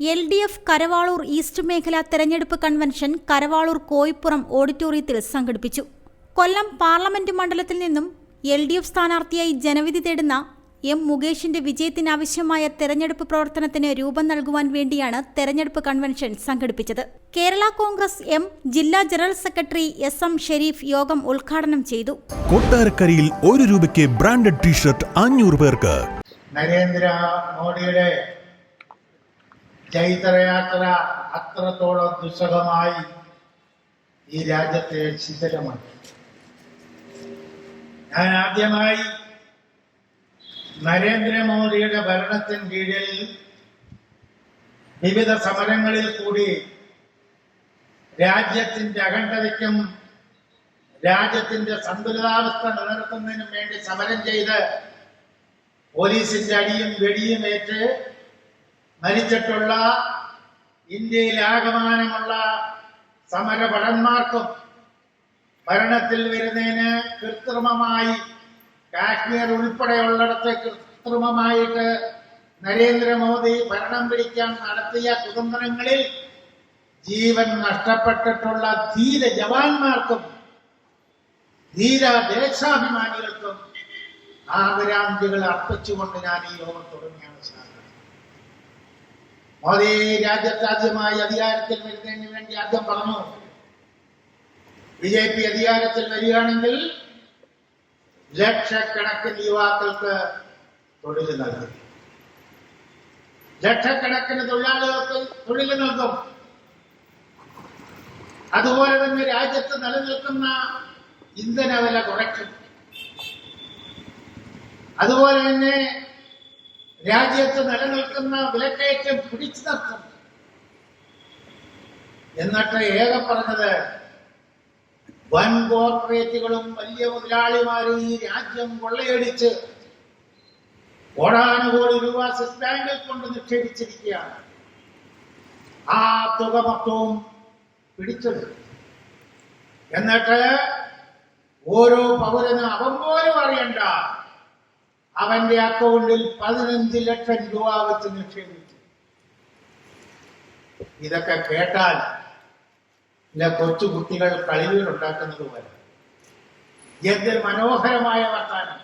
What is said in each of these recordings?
L D F Karavaloor east മേഖല തെരഞ്ഞെടുപ്പ് convention Karavaloor Koipuram ഓഡിറ്റോറിയത്തിൽ സംഘടിപ്പിച്ചു. കൊല്ലം പാർലമെന്റ് മണ്ഡലത്തിൽ നിന്നും എൽ ഡി എഫ് സ്ഥാനാർത്ഥിയായി ജനവിധി തേടുന്ന എം മുകേഷിന്റെ വിജയത്തിനാവശ്യമായ തെരഞ്ഞെടുപ്പ് പ്രവർത്തനത്തിന് രൂപം നൽകുവാൻ വേണ്ടിയാണ് തെരഞ്ഞെടുപ്പ് കൺവെൻഷൻ സംഘടിപ്പിച്ചത്. കേരള കോൺഗ്രസ് എം ജില്ലാ general secretary S M Sharif യോഗം ഉദ്ഘാടനം ചെയ്തു. കൊട്ടാരക്കരയിൽ ഒരു രൂപയ്ക്ക് ബ്രാൻഡഡ് ടീഷർട്ട് അഞ്ഞൂറ് പേർക്ക്. നരേന്ദ്ര മോഡിയുടെ ചൈത്രയാത്ര അത്രത്തോളം ദുസ്സഹമായി ഈ രാജ്യത്തെ ശിഥിലമാക്കി ഞാൻ ആദ്യമായി നരേന്ദ്രമോദിയുടെ ഭരണത്തിന് കീഴിൽ വിവിധ സമരങ്ങളിൽ കൂടി രാജ്യത്തിന്റെ അഖണ്ഡതയ്ക്കും രാജ്യത്തിന്റെ സന്തുലിതാവസ്ഥ നിലനിർത്തുന്നതിനും വേണ്ടി സമരം ചെയ്ത് പോലീസിന്റെ അടിയും വെടിയും ഏറ്റ് മരിച്ചിട്ടുള്ള ഇന്ത്യയിൽ ആകമാനമുള്ള സമരഭടന്മാർക്കും ഭരണത്തിൽ വരുന്നതിന് കൃത്രിമമായി കാശ്മീർ ഉൾപ്പെടെയുള്ളിടത്ത് കൃത്രിമമായിട്ട് നരേന്ദ്രമോദി ഭരണം പിടിക്കാൻ നടത്തിയ കുതന്ത്രങ്ങളിൽ ജീവൻ നഷ്ടപ്പെട്ടിട്ടുള്ള ധീര ജവാന്മാർക്കും ധീര ദേശാഭിമാനികൾക്കും ആദരാഞ്ജലികൾ അർപ്പിച്ചുകൊണ്ട് ഞാൻ ഈ യോഗം തുടങ്ങിയാണ് സാർ മോദി രാജ്യമായി അധികാരത്തിൽ വരുന്നതിന് വേണ്ടി ആദ്യം പറഞ്ഞു. ബി ജെ പി അധികാരത്തിൽ വരികയാണെങ്കിൽ ലക്ഷക്കണക്കിന് യുവാക്കൾക്ക് തൊഴിൽ നൽകും. ലക്ഷക്കണക്കിന് തൊഴിലാളികൾക്ക് തൊഴിൽ നൽകും. അതുപോലെ തന്നെ രാജ്യത്ത് നിലനിൽക്കുന്ന ഇന്ധന വില കുറയ്ക്കും. അതുപോലെ തന്നെ രാജ്യത്ത് നിലനിൽക്കുന്ന വിലക്കയറ്റം പിടിച്ചു നിർത്തും എന്നിട്ട് ഏക പറഞ്ഞത്? വൻ കോർപ്പറേറ്റുകളും വലിയ മുതലാളിമാരും ഈ രാജ്യം കൊള്ളയടിച്ച് കോടാനുകോടി രൂപ സ്വിസ് ബാങ്കിൽ കൊണ്ട് നിക്ഷേപിച്ചിരിക്കുകയാണ്. ആ തുക മൊത്തവും പിടിച്ചെടുക്കും എന്നിട്ട് ഓരോ പൗരനും അവൻ പോലും അറിയണ്ട അവന്റെ അക്കൗണ്ടിൽ പതിനഞ്ച് ലക്ഷം രൂപ വെച്ച് നിക്ഷേപിച്ചു. ഇതൊക്കെ കേട്ടാൽ ചില കൊച്ചു കുട്ടികൾ കളികൾ ഉണ്ടാക്കുന്നത് പോലെ. എന്തൊരു മനോഹരമായ വർത്താനം.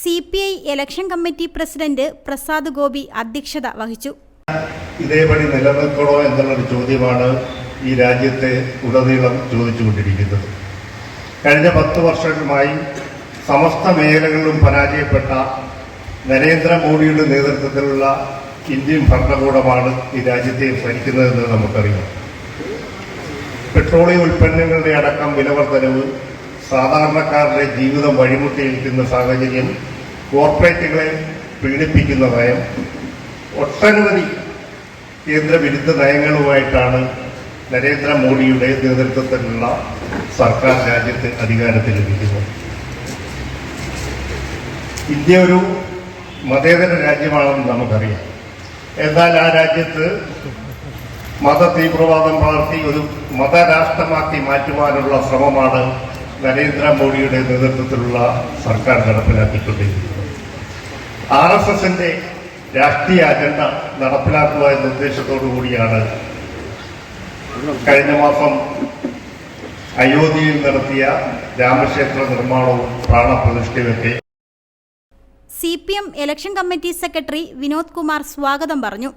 C P I election committee president Prasad Gopi അധ്യക്ഷത വഹിച്ചു. ഇതേപടി നിലനിൽക്കണോ എന്നുള്ളൊരു ചോദ്യമാണ് ഈ രാജ്യത്തെ ഉടനീളം ചോദിച്ചുകൊണ്ടിരിക്കുന്നത്. കഴിഞ്ഞ പത്ത് വർഷങ്ങളുമായി സമസ്ത മേഖലകളിലും പരാജയപ്പെട്ട നരേന്ദ്രമോദിയുടെ നേതൃത്വത്തിലുള്ള ഇന്ത്യൻ ഭരണകൂടമാണ് ഈ രാജ്യത്തെ ഭരിക്കുന്നതെന്ന് നമുക്കറിയാം. പെട്രോളിയം ഉൽപ്പന്നങ്ങളുടെ അടക്കം വിലവർദ്ധനവ് സാധാരണക്കാരുടെ ജീവിതം വഴിമുട്ടിയിരിക്കുന്ന സാഹചര്യം കോർപ്പറേറ്റുകളെ പീഡിപ്പിക്കുന്ന നയം ഒട്ടനവധി കേന്ദ്രവിരുദ്ധ നയങ്ങളുമായിട്ടാണ് നരേന്ദ്രമോദിയുടെ നേതൃത്വത്തിലുള്ള സർക്കാർ രാജ്യത്ത് അധികാരത്തിലിരിക്കുന്നത്. ഇന്ത്യ ഒരു മതേതര രാജ്യമാണെന്ന് നമുക്കറിയാം. എന്നാൽ ആ രാജ്യത്ത് മത തീവ്രവാദം വളർത്തി ഒരു മതരാഷ്ട്രമാക്കി മാറ്റുവാനുള്ള ശ്രമമാണ് നരേന്ദ്രമോദിയുടെ നേതൃത്വത്തിലുള്ള സർക്കാർ നടപ്പിലാക്കിക്കൊണ്ടിരിക്കുന്നത്. ആർ എസ് രാഷ്ട്രീയ അജണ്ട നടപ്പിലാക്കുക എന്ന ഉദ്ദേശത്തോടു കൂടിയാണ് കഴിഞ്ഞ മാസം അയോധ്യയിൽ നടത്തിയ രാമക്ഷേത്ര നിർമ്മാണവും പ്രാണപ്രതിഷ്ഠയുമൊക്കെ C P M election committee secretary Vinod Kumar സ്വാഗതം പറഞ്ഞു.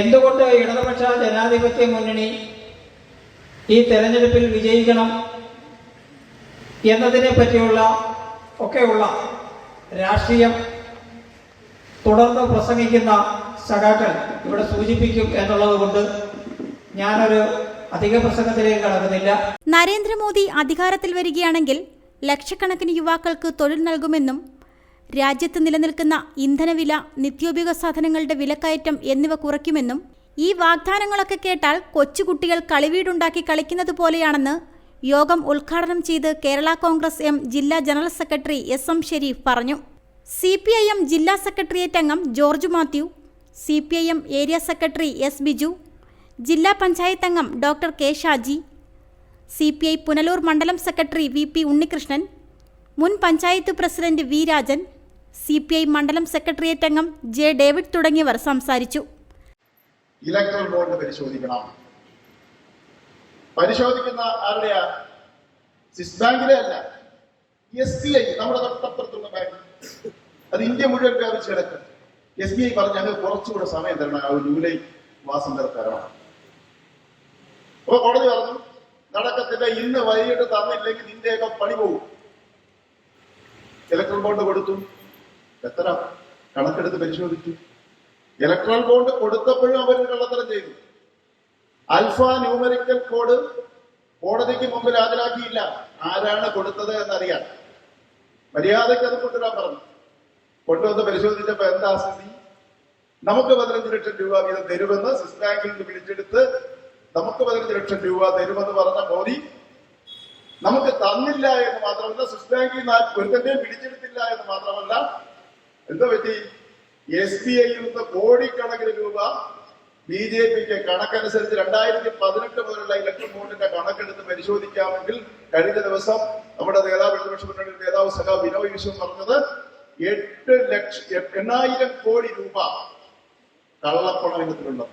എന്തുകൊണ്ട് ഇടതുപക്ഷ ജനാധിപത്യ മുന്നണി ഈ തെരഞ്ഞെടുപ്പിൽ വിജയിക്കണം എന്നതിനെ പറ്റിയുള്ള ഒക്കെയുള്ള രാഷ്ട്രീയം തുടർന്ന് പ്രസംഗിക്കുന്ന സഖാക്കൾ ഇവിടെ സൂചിപ്പിക്കും എന്നുള്ളത് കൊണ്ട് ഞാനൊരു അധിക പ്രസംഗത്തിലേക്ക് കടക്കുന്നില്ല. നരേന്ദ്രമോദി അധികാരത്തിൽ വരികയാണെങ്കിൽ ലക്ഷക്കണക്കിന് യുവാക്കൾക്ക് തൊഴിൽ നൽകുമെന്നും രാജ്യത്ത് നിലനിൽക്കുന്ന ഇന്ധനവില നിത്യോപയോഗ സാധനങ്ങളുടെ വിലക്കയറ്റം എന്നിവ കുറയ്ക്കുമെന്നും ഈ വാഗ്ദാനങ്ങളൊക്കെ കേട്ടാൽ കൊച്ചുകുട്ടികൾ കളിവീടുണ്ടാക്കി കളിക്കുന്നത് പോലെയാണെന്ന് യോഗം ഉദ്ഘാടനം ചെയ്ത് കേരള കോൺഗ്രസ് എം ജില്ലാ general secretary S M Sherif പറഞ്ഞു. സി പി ഐ എം ജില്ലാ സെക്രട്ടേറിയറ്റ് അംഗം George Mathew C P I M area secretary S Biju ജില്ലാ പഞ്ചായത്ത് അംഗം doctor K Shaji C P I Punalur മണ്ഡലം സെക്രട്ടറി വി പി ഉണ്ണികൃഷ്ണൻ മുൻ panchayat president V Rajan C P I മണ്ഡലം secretariat അംഗം J David തുടങ്ങിയവർ സംസാരിച്ചു. ഇലക്ട്രൽ ബോണ്ട് പരിശോധിക്കണം. പരിശോധിക്കുന്ന ആരുടെയാ? സ്വിസ് ബാങ്കിലെ അല്ല. എസ് ബി ഐ നമ്മുടെ തൊട്ടപ്പുറത്തുള്ള ബാങ്ക് അത് ഇന്ത്യ മുഴുവൻ വ്യാപിച്ച് കിടക്കും. എസ് ബി ഐ പറഞ്ഞു ഞങ്ങൾ കുറച്ചുകൂടെ സമയം തരണം. ജൂലൈ മാസം വരെ തരണം കോടതി പറഞ്ഞു നടക്കത്തില്ല. ഇന്ന് വൈകിട്ട് തന്നില്ലെങ്കിൽ നിന്റെയൊക്കെ പണി പോകും. ഇലക്ട്രൽ ബോണ്ട് കൊടുത്തു. എത്ര കണക്കെടുത്ത് പരിശോധിച്ചു? ഇലക്ട്രൽ ബോണ്ട് കൊടുത്തപ്പോഴും അവർ കള്ളത്തരം ചെയ്തു. അൽഫ ന്യൂമറിക്കൽ കോഡ് കോടതിക്ക് മുമ്പിൽ ഹാജരാക്കിയില്ല. ആരാണ് കൊടുത്തത് എന്നറിയാൻ. മര്യാദയ്ക്ക് അത് കൊണ്ടുവരാൻ പറഞ്ഞു. കൊണ്ടുവന്ന് പരിശോധിച്ചപ്പോ എന്താ സ്ഥിതി? നമുക്ക് പതിനഞ്ച് ലക്ഷം രൂപ വീതം തരുമെന്ന് സ്വിസ് ബാങ്കിൽ നിന്ന് വിളിച്ചെടുത്ത് നമുക്ക് പതിനഞ്ച് ലക്ഷം രൂപ തരുമെന്ന് പറഞ്ഞ മോദി നമുക്ക് തന്നില്ല എന്ന് മാത്രമല്ല സ്വിസ് ബാങ്കിൽ നിന്ന് ഒരുത്തന്റെയും പിടിച്ചെടുത്തില്ല എന്ന് മാത്രമല്ല എന്താ പറ്റി? എസ് ബി ഐയിൽ നിന്ന് കോടിക്കണക്കിന് രൂപ ബി ജെ പിക്ക് കണക്കനുസരിച്ച് രണ്ടായിരത്തി പതിനെട്ട് മുതലുള്ള ഇലക്ട്രൽ ബോർഡിന്റെ കണക്കെടുത്ത് പരിശോധിക്കാമെങ്കിൽ കഴിഞ്ഞ ദിവസം നമ്മുടെ നേതാവ് ഇടതുപക്ഷ മുന്നണിയുടെ നേതാവ് സഹ വിനോയ് വിശ്വം പറഞ്ഞത് എട്ട് ലക്ഷം എണ്ണായിരം കോടി രൂപ കള്ളപ്പണം ഇനത്തിലുള്ളത്.